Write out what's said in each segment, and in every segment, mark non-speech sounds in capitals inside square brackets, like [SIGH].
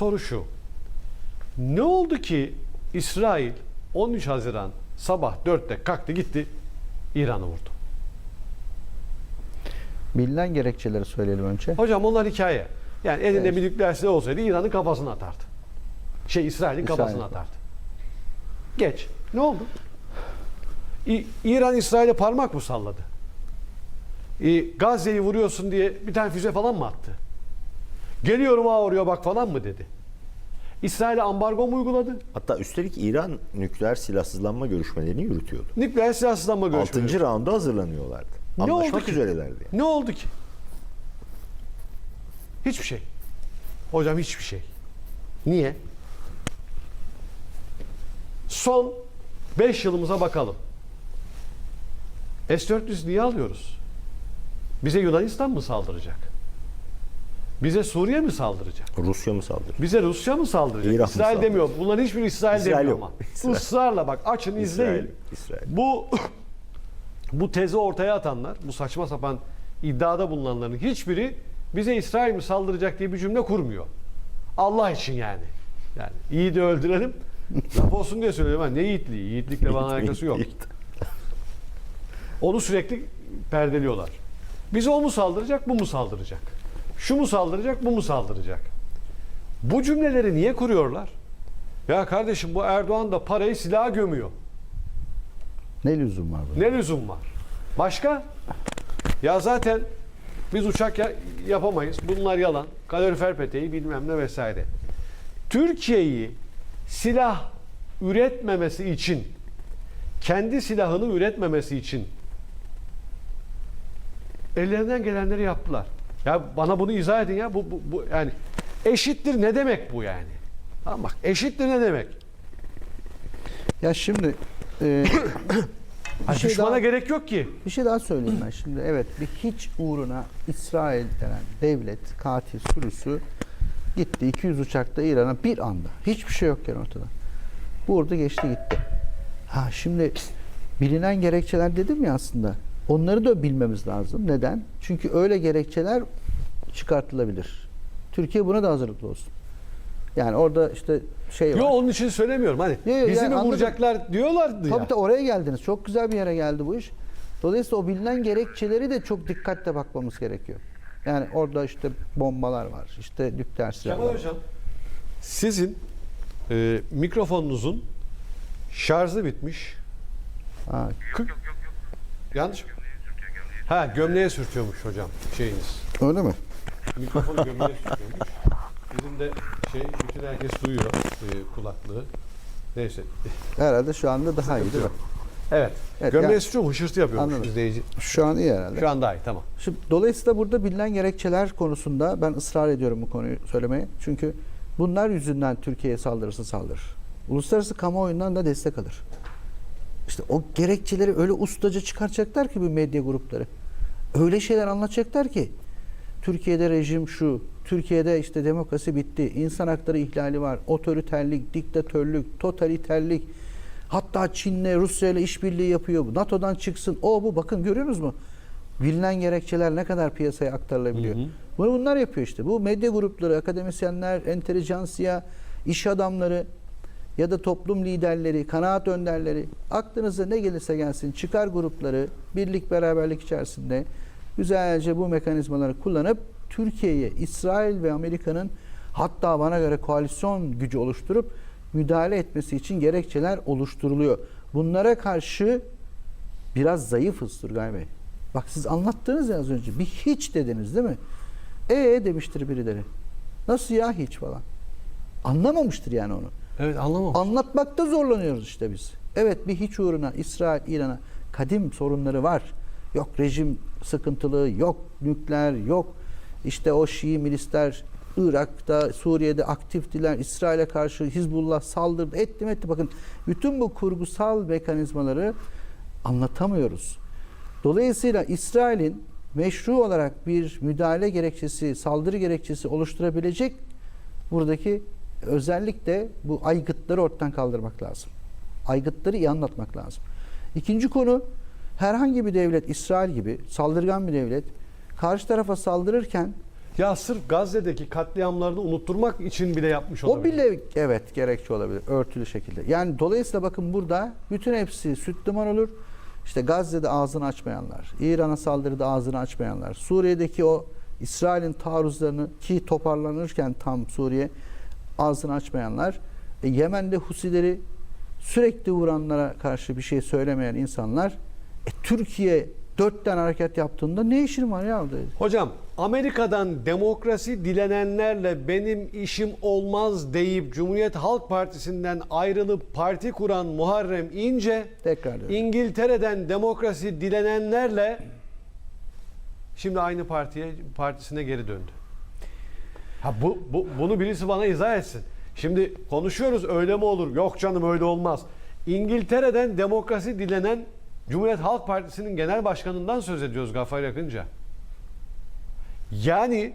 soru şu. Ne oldu ki İsrail 13 Haziran sabah 4'te kalktı gitti İran'ı vurdu? Bilinen gerekçeleri söyleyelim önce. Hocam onlar hikaye. Yani elinde Evet. bir nükleer silah olsaydı İran'ın kafasına atardı. Şey İsrail'in İsrail. kafasına atardı. Geç. Ne oldu? İ- İran İsrail'e parmak mı salladı? Gazze'yi vuruyorsun diye bir tane füze falan mı attı? Geliyorum ha oraya bak falan mı dedi? İsrail'e ambargo mu uyguladı? Hatta üstelik İran nükleer silahsızlanma görüşmelerini yürütüyordu. Nükleer silahsızlanma görüşmeleri. 6. raunda hazırlanıyorlardı. Ne oldu ki? üzerelerdi. Ne oldu ki? Hiçbir şey. Hocam hiçbir şey. Niye? Son 5 yılımıza bakalım. S-400 niye alıyoruz? Bize Yunanistan mı saldıracak? Bize Suriye mi saldıracak? Rusya mı saldırır? Bize Rusya mı saldıracak? İran İsrail saldıracak? demiyor. Bunların hiçbiri İsrail, İsrail demiyor yok. ama. [LAUGHS] İsrail. Israrla bak açın izleyin. İsrail, İsrail. Bu [LAUGHS] bu tezi ortaya atanlar, bu saçma sapan iddiada bulunanların hiçbiri bize İsrail mi saldıracak diye bir cümle kurmuyor. Allah için yani. Yani iyi de öldürelim. [LAUGHS] Laf olsun diye söylüyorum. Ben ne yiğitliği? Yiğitlikle bana alakası yok. Onu sürekli perdeliyorlar. Bize o mu saldıracak, bu mu saldıracak? Şu mu saldıracak, bu mu saldıracak? Bu cümleleri niye kuruyorlar? Ya kardeşim bu Erdoğan da parayı silaha gömüyor. Ne lüzum var burada? Ne lüzum var? Başka? Ya zaten biz uçak ya- yapamayız. Bunlar yalan. Kalorifer peteği bilmem ne vesaire. Türkiye'yi silah üretmemesi için kendi silahını üretmemesi için ellerinden gelenleri yaptılar. Ya bana bunu izah edin ya. Bu, bu, bu yani eşittir ne demek bu yani? Tamam bak eşittir ne demek? Ya şimdi e, [COUGHS] bir, şey düşmana daha, gerek yok ki. bir şey daha söyleyeyim ben şimdi. Evet bir hiç uğruna İsrail denen devlet katil sürüsü gitti 200 uçakta İran'a bir anda. Hiçbir şey yokken ortada. Vurdu geçti gitti. Ha şimdi bilinen gerekçeler dedim ya aslında. Onları da bilmemiz lazım. Neden? Çünkü öyle gerekçeler çıkartılabilir. Türkiye buna da hazırlıklı olsun. Yani orada işte şey var. Yo onun için söylemiyorum. Hani Yo, yo, bizi yani mi anladım. vuracaklar diyorlardı ya. Tabii de oraya geldiniz. Çok güzel bir yere geldi bu iş. Dolayısıyla o bilinen gerekçeleri de çok dikkatle bakmamız gerekiyor. Yani orada işte bombalar var, işte nükleer silahlar Kemal var. Hocam sizin e, mikrofonunuzun şarjı bitmiş. Ha, Kırk- Yanlış mı? Ha gömleğe sürtüyormuş hocam şeyiniz. öyle mi? Mikrofonu gömleğe sürtüyormuş. Bizim de şey bütün herkes duyuyor e, kulaklığı. Neyse. Herhalde şu anda daha iyi değil mi? Evet. Evet, gömleğe yani- sürtüyor hışırtı yapıyormuş Anladım. izleyici. Şu an iyi herhalde. Şu an daha iyi tamam. Şimdi, dolayısıyla burada bilinen gerekçeler konusunda ben ısrar ediyorum bu konuyu söylemeye. Çünkü bunlar yüzünden Türkiye'ye saldırırsa saldırır. Uluslararası kamuoyundan da destek alır. İşte o gerekçeleri öyle ustaca çıkaracaklar ki bu medya grupları. Öyle şeyler anlatacaklar ki Türkiye'de rejim şu, Türkiye'de işte demokrasi bitti, insan hakları ihlali var, otoriterlik, diktatörlük, totaliterlik, hatta Çin'le, Rusya'yla işbirliği yapıyor, NATO'dan çıksın, o bu bakın görüyorsunuz mu? Bilinen gerekçeler ne kadar piyasaya aktarılabiliyor. Bunu bunlar yapıyor işte. Bu medya grupları, akademisyenler, entelijansiya, iş adamları ya da toplum liderleri, kanaat önderleri aklınıza ne gelirse gelsin çıkar grupları birlik beraberlik içerisinde güzelce bu mekanizmaları kullanıp Türkiye'ye İsrail ve Amerika'nın hatta bana göre koalisyon gücü oluşturup müdahale etmesi için gerekçeler oluşturuluyor. Bunlara karşı biraz zayıfız Turgay Bey. Bak siz anlattınız ya az önce. Bir hiç dediniz değil mi? Ee demiştir birileri. Nasıl ya hiç falan. Anlamamıştır yani onu. Evet anlamam. Anlatmakta zorlanıyoruz işte biz. Evet bir hiç uğruna İsrail, İran'a kadim sorunları var. Yok rejim sıkıntılı, yok nükleer, yok işte o Şii milisler Irak'ta, Suriye'de aktiftiler. İsrail'e karşı Hizbullah saldırdı, etti etti. Bakın bütün bu kurgusal mekanizmaları anlatamıyoruz. Dolayısıyla İsrail'in meşru olarak bir müdahale gerekçesi, saldırı gerekçesi oluşturabilecek buradaki özellikle bu aygıtları ortadan kaldırmak lazım. Aygıtları iyi anlatmak lazım. İkinci konu herhangi bir devlet İsrail gibi saldırgan bir devlet karşı tarafa saldırırken Ya sırf Gazze'deki katliamlarını unutturmak için bile yapmış O olabilir. bile evet gerekçe olabilir örtülü şekilde. Yani dolayısıyla bakın burada bütün hepsi süt liman olur. İşte Gazze'de ağzını açmayanlar, İran'a saldırıda ağzını açmayanlar, Suriye'deki o İsrail'in taarruzlarını ki toparlanırken tam Suriye ağzını açmayanlar, e, Yemen'de Husileri sürekli vuranlara karşı bir şey söylemeyen insanlar, e, Türkiye dört tane hareket yaptığında ne işin var ya? Hocam Amerika'dan demokrasi dilenenlerle benim işim olmaz deyip Cumhuriyet Halk Partisi'nden ayrılıp parti kuran Muharrem İnce Tekrar diyorum. İngiltere'den demokrasi dilenenlerle şimdi aynı partiye partisine geri döndü. Ha bu, bu bunu birisi bana izah etsin. Şimdi konuşuyoruz öyle mi olur? Yok canım öyle olmaz. İngiltere'den demokrasi dilenen Cumhuriyet Halk Partisi'nin genel başkanından söz ediyoruz Gafar Yakınca. Yani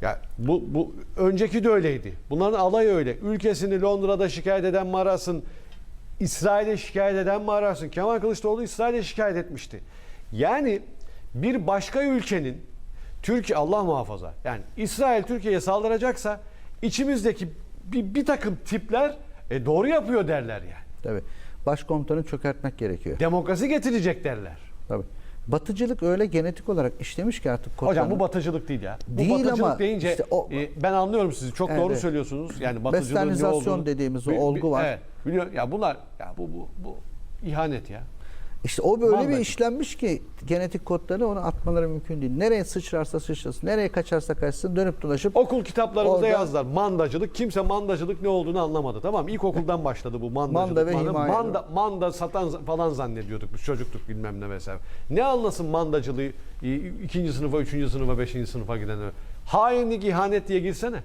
ya bu, bu önceki de öyleydi. Bunların alayı öyle. Ülkesini Londra'da şikayet eden mi arasın? İsrail'e şikayet eden mi arasın? Kemal Kılıçdaroğlu İsrail'e şikayet etmişti. Yani bir başka ülkenin Türkiye Allah muhafaza. Yani İsrail Türkiye'ye saldıracaksa içimizdeki bir, bir takım tipler e, doğru yapıyor derler yani. Tabii. Başkomutanı çökertmek gerekiyor. Demokrasi getirecek derler. Tabii. Batıcılık öyle genetik olarak işlemiş ki artık Hocam kodlarını. bu batıcılık değil ya. Bu Değil batıcılık ama deyince işte o- e, ben anlıyorum sizi. Çok Evet, doğru söylüyorsunuz. Yani batıcılığın ne olduğunu. dediğimiz o Bi- bi- olgu var. Evet. Biliyor ya bunlar ya bu bu bu ihanet ya. İşte o böyle bir Mandacılık. işlenmiş ki genetik kodları onu atmaları mümkün değil. Nereye sıçrarsa sıçrasın, nereye kaçarsa kaçsın dönüp dolaşıp Okul kitaplarımızda Orada- yazdılar. Mandacılık. Kimse mandacılık ne olduğunu anlamadı. Tamam? İlkokuldan başladı bu mandacılık. Manda ve himaye. Manda, manda satan falan zannediyorduk biz çocuktuk bilmem ne mesela. Ne anlasın mandacılığı ikinci sınıfa, üçüncü sınıfa, beşinci sınıfa gidenler. Hainlik, ihanet diye girsene.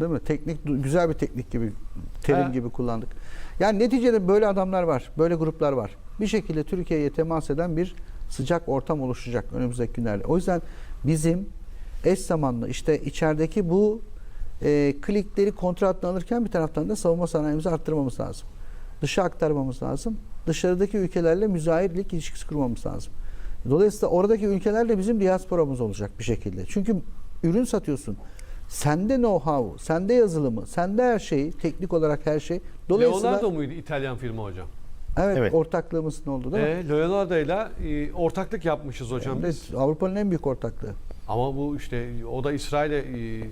Değil mi? Teknik güzel bir teknik gibi terim He. gibi kullandık. Yani neticede böyle adamlar var, böyle gruplar var. Bir şekilde Türkiye'ye temas eden bir sıcak ortam oluşacak önümüzdeki günlerde. O yüzden bizim eş zamanlı işte içerideki bu e, klikleri kontrol altına alırken bir taraftan da savunma sanayimizi arttırmamız lazım. Dışa aktarmamız lazım. Dışarıdaki ülkelerle müzahirlik ilişkisi kurmamız lazım. Dolayısıyla oradaki ülkelerle bizim diasporamız olacak bir şekilde. Çünkü ürün satıyorsun. Sende know-how, sende yazılımı, sende her şeyi, teknik olarak her şey. Dolayısıyla Leonardo muydu İtalyan firma hocam? evet, Evet. ortaklığımızın oldu değil mi? E, Leonardo'yla e, ortaklık yapmışız hocam Evet, biz. Avrupa'nın en büyük ortaklığı. Ama bu işte o da İsrail'e e,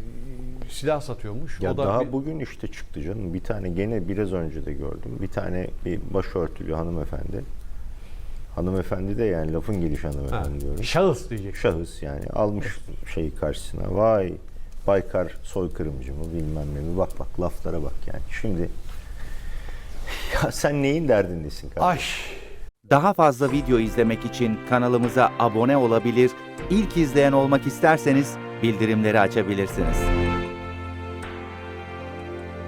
silah satıyormuş. Ya o da daha bir- bugün işte çıktı canım. Bir tane gene biraz önce de gördüm. Bir tane bir başörtülü hanımefendi. Hanımefendi de yani lafın gelişi Ha, hanımefendi diyorum. şahıs diyecek. Şahıs yani almış şeyi karşısına. Vay Baykar soykırımcı mı bilmem ne mi. Bak bak laflara bak yani. Şimdi [LAUGHS] ya sen neyin derdindesin kardeşim? Ay. Daha fazla video izlemek için kanalımıza abone olabilir, ilk izleyen olmak isterseniz bildirimleri açabilirsiniz.